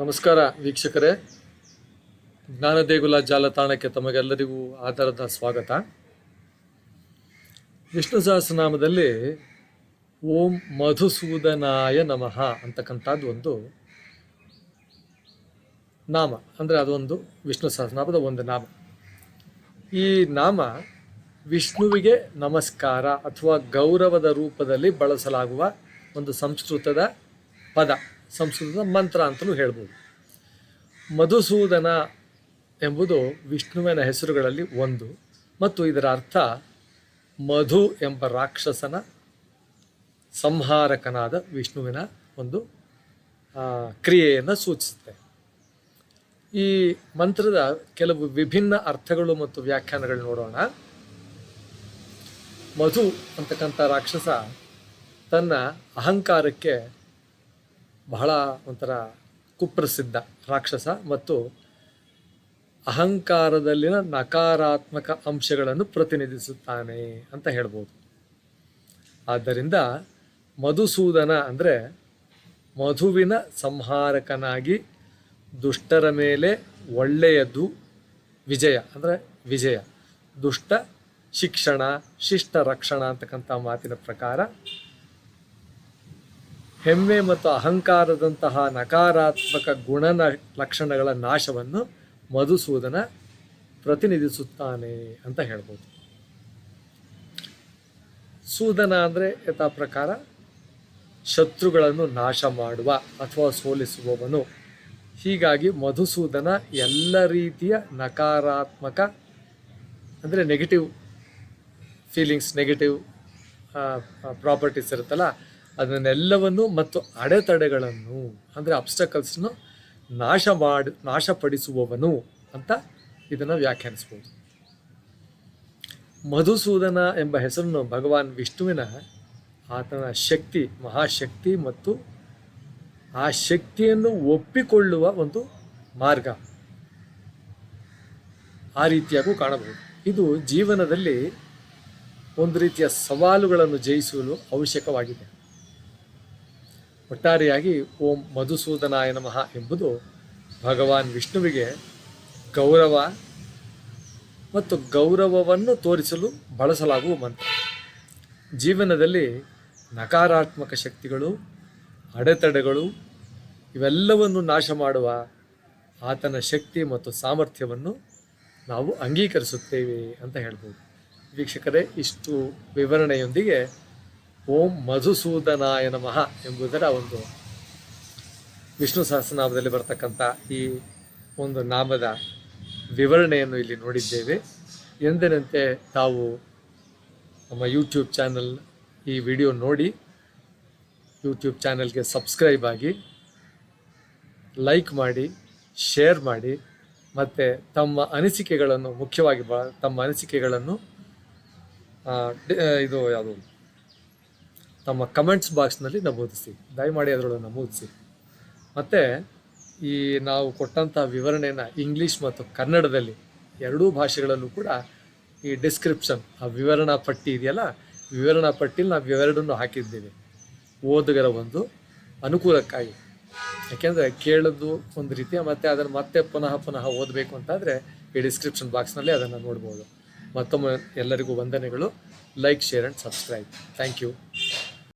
ನಮಸ್ಕಾರ ವೀಕ್ಷಕರೇ. ಜ್ಞಾನದೇಗುಲ ಜಾಲತಾಣಕ್ಕೆ ತಮಗೆಲ್ಲರಿಗೂ ಆಧಾರದ ಸ್ವಾಗತ. ವಿಷ್ಣು ಸಹಸ್ರನಾಮದಲ್ಲಿ ಓಂ ಮಧುಸೂದನಾಯ ನಮಃ ಅಂತಕ್ಕಂಥದ್ದು ಒಂದು ನಾಮ. ಅಂದರೆ ಅದೊಂದು ವಿಷ್ಣು ಸಹಸ್ರನಾಮದ ಒಂದು ನಾಮ. ಈ ನಾಮ ವಿಷ್ಣುವಿಗೆ ನಮಸ್ಕಾರ ಅಥವಾ ಗೌರವದ ರೂಪದಲ್ಲಿ ಬಳಸಲಾಗುವ ಒಂದು ಸಂಸ್ಕೃತದ ಪದ. ಸಂಸ್ಕೃತದ ಮಂತ್ರ ಅಂತಲೂ ಹೇಳ್ಬೋದು. ಮಧುಸೂದನ ಎಂಬುದು ವಿಷ್ಣುವಿನ ಹೆಸರುಗಳಲ್ಲಿ ಒಂದು ಮತ್ತು ಇದರ ಅರ್ಥ ಮಧು ಎಂಬ ರಾಕ್ಷಸನ ಸಂಹಾರಕನಾದ ವಿಷ್ಣುವಿನ ಒಂದು ಕ್ರಿಯೆಯನ್ನು ಸೂಚಿಸುತ್ತೆ. ಈ ಮಂತ್ರದ ಕೆಲವು ವಿಭಿನ್ನ ಅರ್ಥಗಳು ಮತ್ತು ವ್ಯಾಖ್ಯಾನಗಳು ನೋಡೋಣ. ಮಧು ಅಂತಕ್ಕಂಥ ರಾಕ್ಷಸ ತನ್ನ ಅಹಂಕಾರಕ್ಕೆ ಬಹಳ ಒಂಥರ ಕುಪ್ರಸಿದ್ಧ ರಾಕ್ಷಸ ಮತ್ತು ಅಹಂಕಾರದಲ್ಲಿನ ನಕಾರಾತ್ಮಕ ಅಂಶಗಳನ್ನು ಪ್ರತಿನಿಧಿಸುತ್ತಾನೆ ಅಂತ ಹೇಳ್ಬೋದು. ಆದ್ದರಿಂದ ಮಧುಸೂದನ ಅಂದರೆ ಮಧುವಿನ ಸಂಹಾರಕನಾಗಿ ದುಷ್ಟರ ಮೇಲೆ ಒಳ್ಳೆಯದು ವಿಜಯ ಅಂದರೆ ವಿಜಯ. ದುಷ್ಟ ಶಿಕ್ಷಣ, ಶಿಷ್ಟ ರಕ್ಷಣ ಅಂತಕ್ಕಂಥ ಮಾತಿನ ಪ್ರಕಾರ ಹೆಮ್ಮೆ ಮತ್ತು ಅಹಂಕಾರದಂತಹ ನಕಾರಾತ್ಮಕ ಗುಣನ ಲಕ್ಷಣಗಳ ನಾಶವನ್ನು ಮಧುಸೂದನ ಪ್ರತಿನಿಧಿಸುತ್ತಾನೆ ಅಂತ ಹೇಳ್ಬೋದು. ಸೂದನ ಅಂದರೆ ಯಥಾ ಪ್ರಕಾರ ಶತ್ರುಗಳನ್ನು ನಾಶ ಮಾಡುವ ಅಥವಾ ಸೋಲಿಸುವವನು. ಹೀಗಾಗಿ ಮಧುಸೂದನ ಎಲ್ಲ ರೀತಿಯ ನಕಾರಾತ್ಮಕ ಅಂದರೆ ನೆಗೆಟಿವ್ ಫೀಲಿಂಗ್ಸ್ ನೆಗೆಟಿವ್ ಪ್ರಾಪರ್ಟೀಸ್ ಇರುತ್ತಲ್ಲ ಅದನ್ನೆಲ್ಲವನ್ನು ಮತ್ತು ಅಡೆತಡೆಗಳನ್ನು, ಅಂದರೆ ಅಬ್ಸ್ಟಕಲ್ಸ್ನು ನಾಶ ಮಾಡಿ, ನಾಶಪಡಿಸುವವನು ಅಂತ ಇದನ್ನು ವ್ಯಾಖ್ಯಾನಿಸ್ಬೋದು. ಮಧುಸೂದನ ಎಂಬ ಹೆಸರನ್ನು ಭಗವಾನ್ ವಿಷ್ಣುವಿನ ಆತನ ಶಕ್ತಿ, ಮಹಾಶಕ್ತಿ ಮತ್ತು ಆ ಶಕ್ತಿಯನ್ನು ಒಪ್ಪಿಕೊಳ್ಳುವ ಒಂದು ಮಾರ್ಗ. ಆ ರೀತಿಯಾಗೂ ಕಾಣಬಹುದು. ಇದು ಜೀವನದಲ್ಲಿ ಒಂದು ರೀತಿಯ ಸವಾಲುಗಳನ್ನು ಜಯಿಸಲು ಅವಶ್ಯಕವಾಗಿದೆ. ಒಟ್ಟಾರೆಯಾಗಿ ಓಂ ಮಧುಸೂದನಾಯ ನಮಃ ಎಂಬುದು ಭಗವಾನ್ ವಿಷ್ಣುವಿಗೆ ಗೌರವ ಮತ್ತು ಗೌರವವನ್ನು ತೋರಿಸಲು ಬಳಸಲಾಗುವ ಮಂತ್ರ. ಜೀವನದಲ್ಲಿ ನಕಾರಾತ್ಮಕ ಶಕ್ತಿಗಳು, ಅಡೆತಡೆಗಳು ಇವೆಲ್ಲವನ್ನು ನಾಶ ಮಾಡುವ ಆತನ ಶಕ್ತಿ ಮತ್ತು ಸಾಮರ್ಥ್ಯವನ್ನು ನಾವು ಅಂಗೀಕರಿಸುತ್ತೇವೆ ಅಂತ ಹೇಳ್ಬೋದು. ವೀಕ್ಷಕರೇ, ಇಷ್ಟು ವಿವರಣೆಯೊಂದಿಗೆ ಓಂ ಮಧುಸೂದನಾಯ ನಮಃ ಎಂಬುದರ ಒಂದು ವಿಷ್ಣು ಸಹಸ್ರನಾಮದಲ್ಲಿ ಬರತಕ್ಕಂಥ ಈ ಒಂದು ನಾಮದ ವಿವರಣೆಯನ್ನು ಇಲ್ಲಿ ನೋಡಿದ್ದೇವೆ. ಎಂದಿನಂತೆ ತಾವು ನಮ್ಮ ಯೂಟ್ಯೂಬ್ ಚಾನಲ್ ಈ ವಿಡಿಯೋ ನೋಡಿ ಯೂಟ್ಯೂಬ್ ಚಾನಲ್ಗೆ ಸಬ್ಸ್ಕ್ರೈಬ್ ಆಗಿ ಲೈಕ್ ಮಾಡಿ ಶೇರ್ ಮಾಡಿ, ಮತ್ತು ತಮ್ಮ ಅನಿಸಿಕೆಗಳನ್ನು ಮುಖ್ಯವಾಗಿ ತಮ್ಮ ಅನಿಸಿಕೆಗಳನ್ನು ಇದು ಯಾವುದು? ತಮ್ಮ ಕಮೆಂಟ್ಸ್ ಬಾಕ್ಸ್ನಲ್ಲಿ ನಮೂದಿಸಿ ದಯಮಾಡಿ ಅದರೊಳಗೆ ನಮೂದಿಸಿ ಮತ್ತು ಈ ನಾವು ಕೊಟ್ಟಂಥ ವಿವರಣೆಯನ್ನು ಇಂಗ್ಲೀಷ್ ಮತ್ತು ಕನ್ನಡದಲ್ಲಿ ಎರಡೂ ಭಾಷೆಗಳಲ್ಲೂ ಕೂಡ ಈ ಡಿಸ್ಕ್ರಿಪ್ಷನ್ ಆ ವಿವರಣಾ ಪಟ್ಟಿ ಇದೆಯಲ್ಲ, ವಿವರಣಾ ಪಟ್ಟಿಲಿ ನಾವು ಇವೆರಡನ್ನು ಹಾಕಿದ್ದೀವಿ. ಓದುಗರ ಒಂದು ಅನುಕೂಲಕ್ಕಾಗಿ. ಯಾಕೆಂದರೆ ಕೇಳೋದು ಒಂದು ರೀತಿಯ ಮತ್ತು ಅದನ್ನು ಮತ್ತೆ ಪುನಃ ಪುನಃ ಓದಬೇಕು ಅಂತಾದರೆ ಈ ಡಿಸ್ಕ್ರಿಪ್ಷನ್ ಬಾಕ್ಸ್ನಲ್ಲಿ ಅದನ್ನು ನೋಡ್ಬೋದು. ಮತ್ತೊಮ್ಮೆ ಎಲ್ಲರಿಗೂ ವಂದನೆಗಳು. Like share and subscribe thank you